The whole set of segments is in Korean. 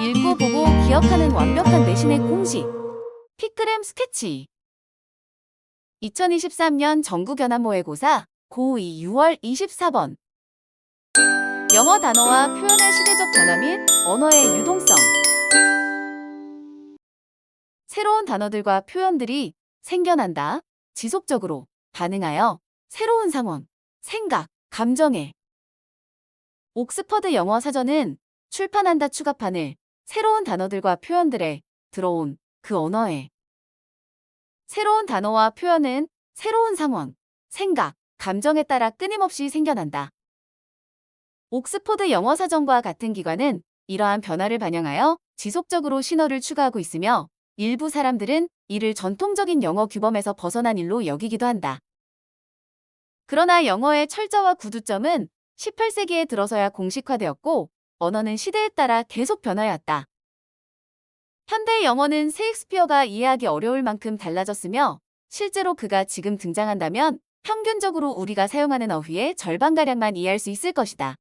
읽고 보고 기억하는 완벽한 내신의 공식. 피크램 스케치. 2023년 전국연합 모의고사 고2 6월 24번. 영어 단어와 표현의 시대적 변화 및 언어의 유동성. 새로운 단어들과 표현들이 생겨난다. 지속적으로 반응하여 새로운 상황, 생각, 감정에. 옥스퍼드 영어 사전은 출판한다 추가판을 새로운 단어들과 표현들에 들어온 그 언어에 새로운 단어와 표현은 새로운 상황, 생각, 감정에 따라 끊임없이 생겨난다. 옥스퍼드 영어 사전과 같은 기관은 이러한 변화를 반영하여 지속적으로 신어를 추가하고 있으며 일부 사람들은 이를 전통적인 영어 규범에서 벗어난 일로 여기기도 한다. 그러나 영어의 철자와 구두점은 18세기에 들어서야 공식화되었고 언어는 시대에 따라 계속 변화해왔다. 현대 영어는 세익스피어가 이해하기 어려울 만큼 달라졌으며 실제로 그가 지금 등장한다면 평균적으로 우리가 사용하는 어휘의 절반가량만 이해할 수 있을 것이다.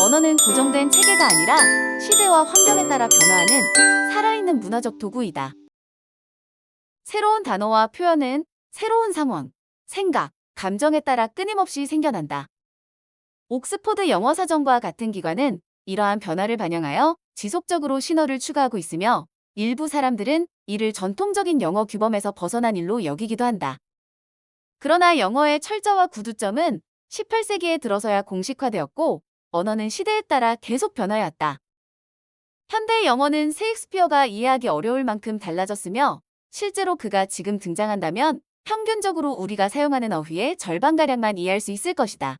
언어는 고정된 체계가 아니라 시대와 환경에 따라 변화하는 살아있는 문화적 도구이다. 새로운 단어와 표현은 새로운 상황, 생각, 감정에 따라 끊임없이 생겨난다. 옥스퍼드 영어 사전과 같은 기관은 이러한 변화를 반영하여 지속적으로 신어를 추가하고 있으며 일부 사람들은 이를 전통적인 영어 규범에서 벗어난 일로 여기기도 한다. 그러나 영어의 철자와 구두점은 18세기에 들어서야 공식화되었고 언어는 시대에 따라 계속 변화해왔다. 현대 영어는 세익스피어가 이해하기 어려울 만큼 달라졌으며 실제로 그가 지금 등장한다면 평균적으로 우리가 사용하는 어휘의 절반가량만 이해할 수 있을 것이다.